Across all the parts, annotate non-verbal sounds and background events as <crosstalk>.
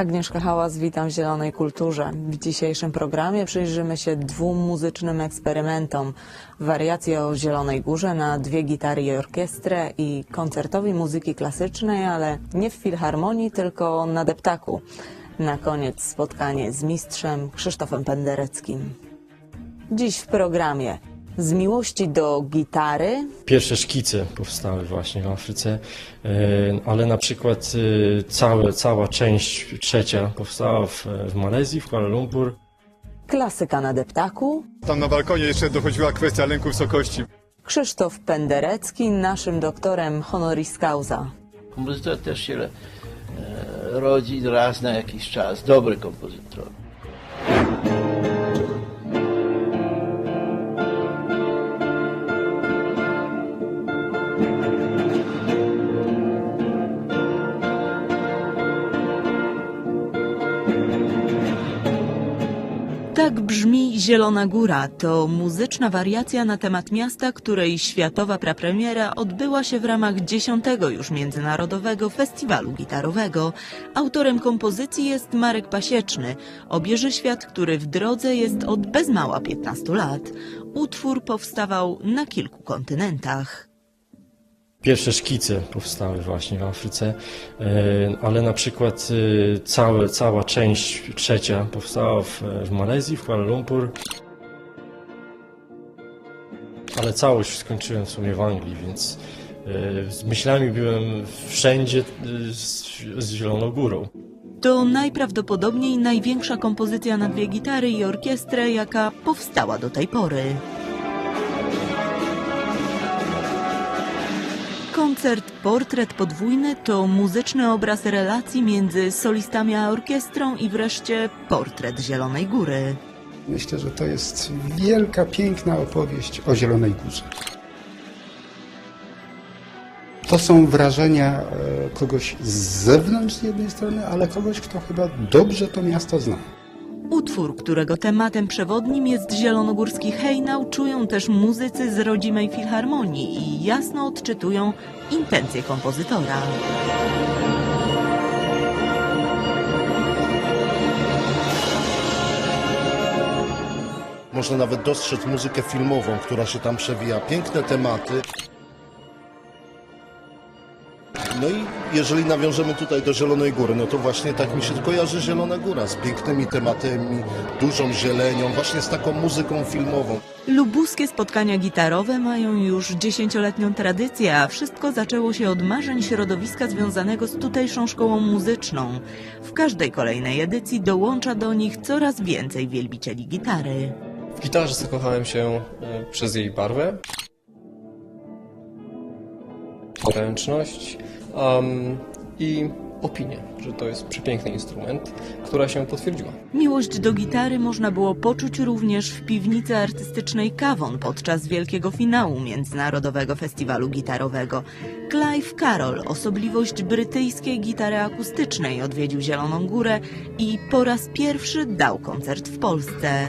Agnieszka Hałas, witam w Zielonej Kulturze. W dzisiejszym programie przyjrzymy się dwóm muzycznym eksperymentom. Wariacje o Zielonej Górze na dwie gitary i orkiestrę i koncertowej muzyki klasycznej, ale nie w filharmonii, tylko na deptaku. Na koniec spotkanie z mistrzem Krzysztofem Pendereckim. Dziś w programie z miłości do gitary, Pierwsze szkice powstały właśnie w Afryce, e, ale na przykład e, całe, cała część trzecia powstała w, w Malezji, w Kuala Lumpur. klasyka na deptaku, Tam na balkonie jeszcze dochodziła kwestia lęku wysokości. Krzysztof Penderecki, naszym doktorem honoris causa. Kompozytor też się e, rodzi raz na jakiś czas. Dobry kompozytor. Zielona Góra. To muzyczna wariacja na temat miasta, której światowa prapremiera odbyła się w ramach dziesiątego już Międzynarodowego Festiwalu Gitarowego. Autorem kompozycji jest Marek Pasieczny, obieży świat, który w drodze jest od bez mała 15 lat. Utwór powstawał na kilku kontynentach. Pierwsze szkice powstały właśnie w Afryce, e, ale na przykład e, całe, cała część trzecia powstała w, w Malezji, w Kuala Lumpur. Ale całość skończyłem w sumie w Anglii, więc e, z myślami byłem wszędzie e, z, z Zieloną Górą. To najprawdopodobniej największa kompozycja na dwie gitary i orkiestrę, jaka powstała do tej pory. Koncert Portret Podwójny to muzyczny obraz relacji między solistami a orkiestrą i wreszcie portret Zielonej Góry. Myślę, że to jest wielka, piękna opowieść o Zielonej Górze. To są wrażenia e, kogoś z zewnątrz z jednej strony, ale kogoś, kto chyba dobrze to miasto zna. Utwór, którego tematem przewodnim jest zielonogórski hejnał, czują też muzycy z rodzimej filharmonii i jasno odczytują intencje kompozytora. Można nawet dostrzec muzykę filmową, która się tam przewija. Piękne tematy. No i jeżeli nawiążemy tutaj do Zielonej Góry, no to właśnie tak mi się kojarzy Zielona Góra z pięknymi tematami, dużą zielenią, właśnie z taką muzyką filmową. Lubuskie spotkania gitarowe mają już dziesięcioletnią tradycję, a wszystko zaczęło się od marzeń środowiska związanego z tutejszą szkołą muzyczną. W każdej kolejnej edycji dołącza do nich coraz więcej wielbicieli gitary. W gitarze zakochałem się e, przez jej barwę, ręczność um, i opinię, że to jest przepiękny instrument, która się potwierdziła. Miłość do gitary można było poczuć również w piwnicy artystycznej Kawon podczas wielkiego finału Międzynarodowego Festiwalu Gitarowego. Clive Carroll, osobliwość brytyjskiej gitary akustycznej, odwiedził Zieloną Górę i po raz pierwszy dał koncert w Polsce.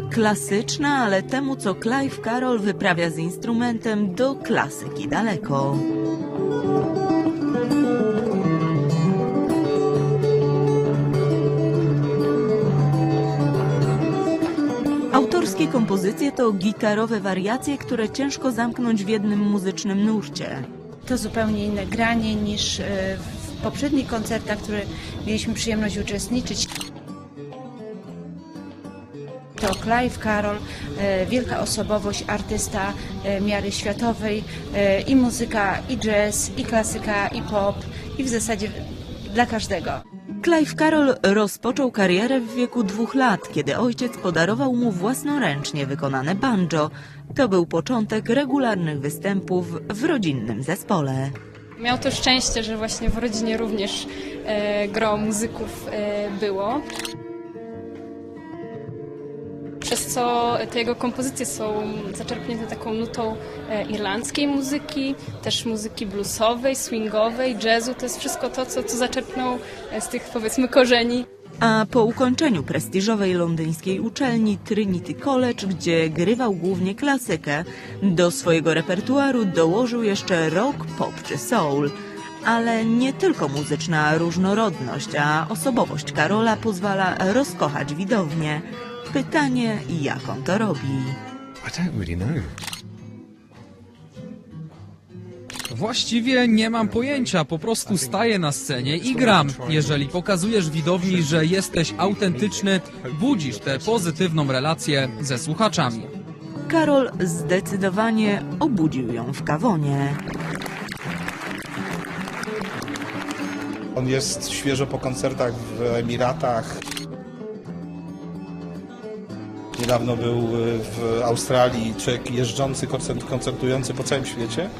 Klasyczna, ale temu, co Clive Carroll wyprawia z instrumentem, do klasyki daleko. Autorskie kompozycje to gitarowe wariacje, które ciężko zamknąć w jednym muzycznym nurcie. To zupełnie inne granie niż e, w poprzednich koncertach, które mieliśmy przyjemność uczestniczyć. To Clive Carroll, e, wielka osobowość, artysta e, miary światowej, e, i muzyka, i jazz, i klasyka, i pop, i w zasadzie dla każdego. Clive Carroll rozpoczął karierę w wieku dwóch lat, kiedy ojciec podarował mu własnoręcznie wykonane banjo. To był początek regularnych występów w rodzinnym zespole. Miał to szczęście, że właśnie w rodzinie również e, gro muzyków e, było. Przez co te jego kompozycje są zaczerpnięte taką nutą e, irlandzkiej muzyki, też muzyki bluesowej, swingowej, jazzu. To jest wszystko to, co, co zaczerpnął e, z tych powiedzmy korzeni. A po ukończeniu prestiżowej londyńskiej uczelni Trinity College, gdzie grywał głównie klasykę, do swojego repertuaru dołożył jeszcze rock, pop czy soul. Ale nie tylko muzyczna różnorodność, a osobowość Karola pozwala rozkochać widownię. Pytanie, jak on to robi? I don't really know. Właściwie nie mam pojęcia, po prostu staję na scenie i gram. Jeżeli pokazujesz widowni, że jesteś autentyczny, budzisz tę pozytywną relację ze słuchaczami. Karol zdecydowanie obudził ją w kawonie. On jest świeżo po koncertach w Emiratach. Niedawno był w Australii, człowiek jeżdżący, koncert- koncertujący po całym świecie.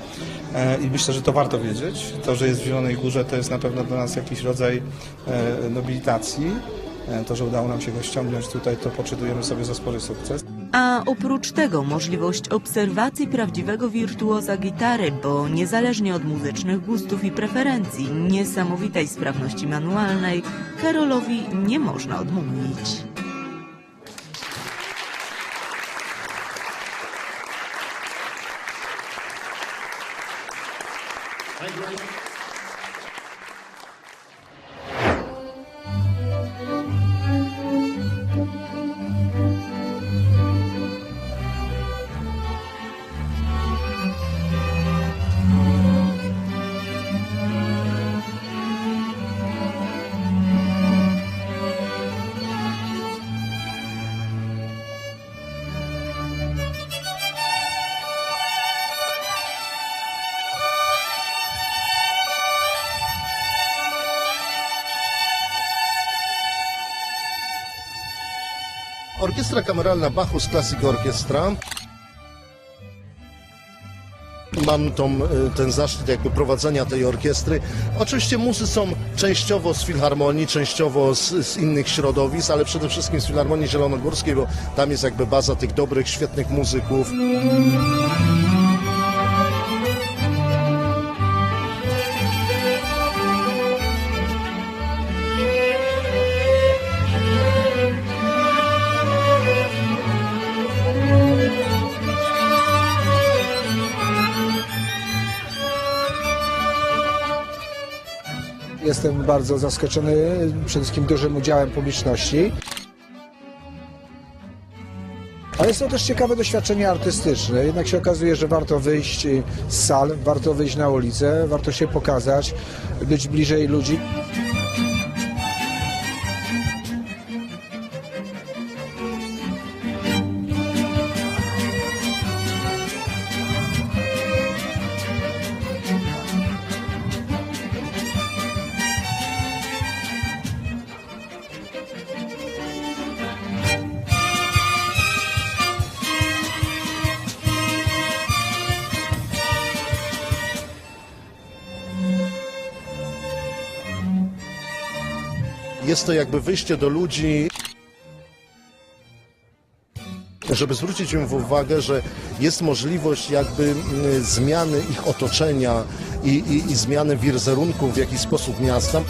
E, I myślę, że to warto wiedzieć. To, że jest w Zielonej Górze, to jest na pewno dla nas jakiś rodzaj e, nobilitacji. E, To, że udało nam się go ściągnąć tutaj, to poczytujemy sobie za spory sukces. A oprócz tego możliwość obserwacji prawdziwego wirtuoza gitary, bo niezależnie od muzycznych gustów i preferencji, niesamowitej sprawności manualnej, Karolowi nie można odmówić. Orkiestra kameralna Bachus Classic Orchestra. Mam tą, e, ten zaszczyt jakby prowadzenia tej orkiestry. Oczywiście muzy są częściowo z Filharmonii, częściowo z, z innych środowisk, ale przede wszystkim z Filharmonii Zielonogórskiej, bo tam jest jakby baza tych dobrych, świetnych muzyków. Jestem bardzo zaskoczony przede wszystkim dużym udziałem publiczności. Ale to też ciekawe doświadczenie artystyczne. Jednak się okazuje, że warto wyjść z sal, warto wyjść na ulicę, warto się pokazać, być bliżej ludzi. Jest to jakby wyjście do ludzi, żeby zwrócić im uwagę, że jest możliwość jakby zmiany ich otoczenia i, i, i zmiany wizerunku w jakiś sposób miasta.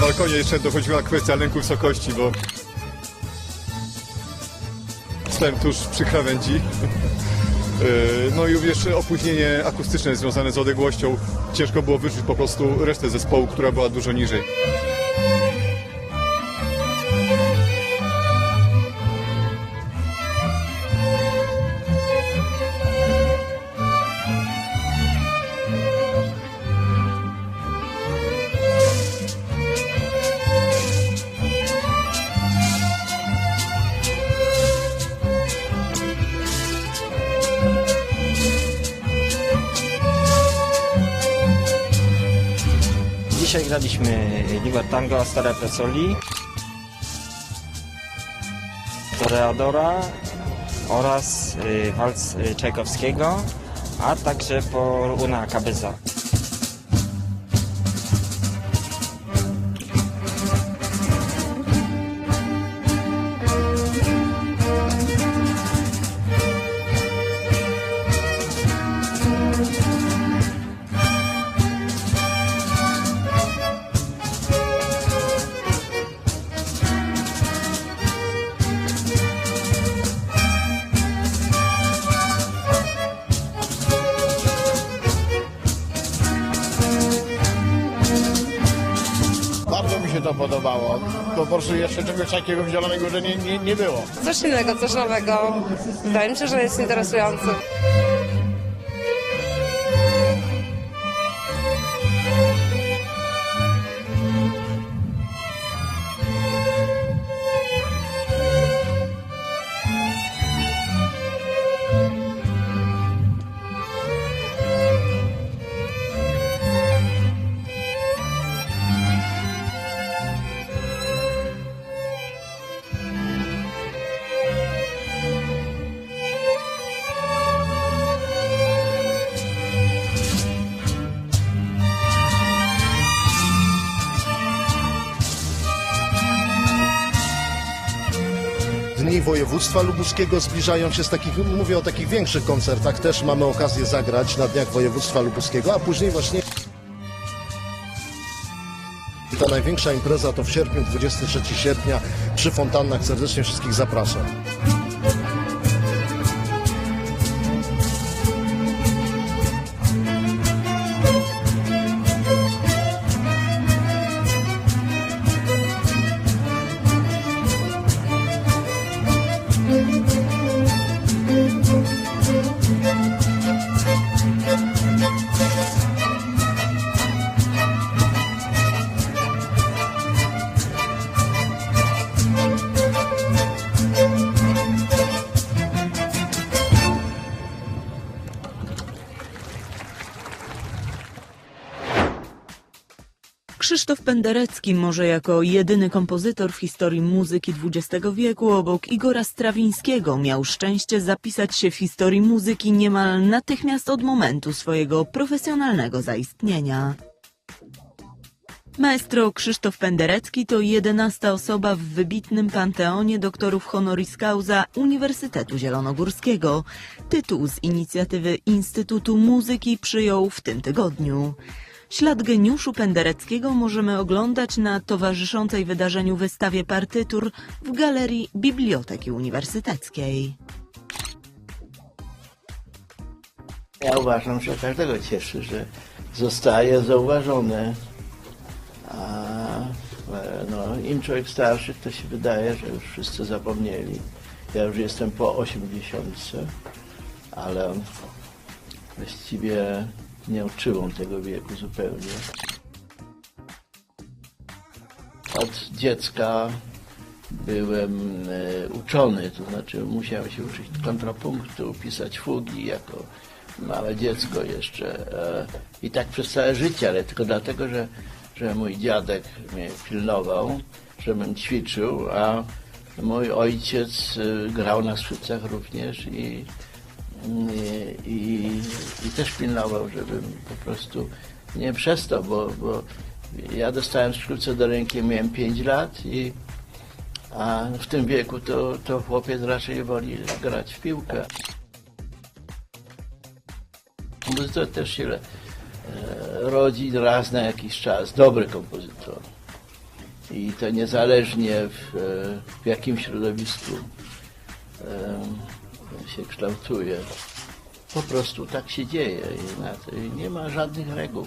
Balkonie jeszcze dochodziła kwestia lęku wysokości, bo stałem tuż przy krawędzi. Yy, <laughs> No i również opóźnienie akustyczne związane z odległością. Ciężko było wyczuć po prostu resztę zespołu, która była dużo niżej. Graliśmy Liber Tango Stare Pesoli, Toreadora oraz y, walc y, Czajkowskiego, a także po Una Cabeza. To podobało. Po prostu jeszcze czegoś takiego w Zielonej Górze nie, nie, nie było. Coś innego, coś nowego. Wydaje mi się, że jest interesujący. Dni Województwa Lubuskiego zbliżają się z takich, mówię o takich większych koncertach, też mamy okazję zagrać na Dniach Województwa Lubuskiego, a później właśnie ta największa impreza to w sierpniu, 23 sierpnia przy fontannach. Serdecznie wszystkich zapraszam. Krzysztof Penderecki może jako jedyny kompozytor w historii muzyki XX wieku obok Igora Strawińskiego miał szczęście zapisać się w historii muzyki niemal natychmiast od momentu swojego profesjonalnego zaistnienia. Maestro Krzysztof Penderecki to jedenasta osoba w wybitnym panteonie doktorów honoris causa Uniwersytetu Zielonogórskiego. Tytuł z inicjatywy Instytutu Muzyki przyjął w tym tygodniu. Ślad geniuszu Pendereckiego możemy oglądać na towarzyszącej wydarzeniu wystawie partytur w Galerii Biblioteki Uniwersyteckiej. Ja uważam, że każdego cieszy, że zostaje zauważone. A e, no, im człowiek starszy, to się wydaje, że już wszyscy zapomnieli. Ja już jestem po 80, ale właściwie nie odczuwam tego wieku zupełnie. Od dziecka byłem e, uczony, to znaczy musiałem się uczyć kontrapunktu, pisać fugi jako małe dziecko jeszcze. E, I tak przez całe życie, ale tylko dlatego, że, że mój dziadek mnie pilnował, żebym ćwiczył, a mój ojciec e, grał na skrzypcach również i, i, i, też pilnował, żebym po prostu nie przestał, bo, bo ja dostałem skrzypce do ręki, miałem 5 lat i a w tym wieku to, to chłopiec raczej woli grać w piłkę. Kompozytor też się e, rodzi raz na jakiś czas, dobry kompozytor. I to niezależnie w, e, w jakim środowisku się kształtuje. Po prostu tak się dzieje i nie ma żadnych reguł.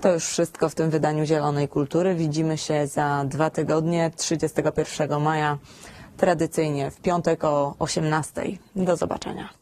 To już wszystko w tym wydaniu Zielonej Kultury. Widzimy się za dwa tygodnie, 31 maja, tradycyjnie w piątek o 18. Do zobaczenia.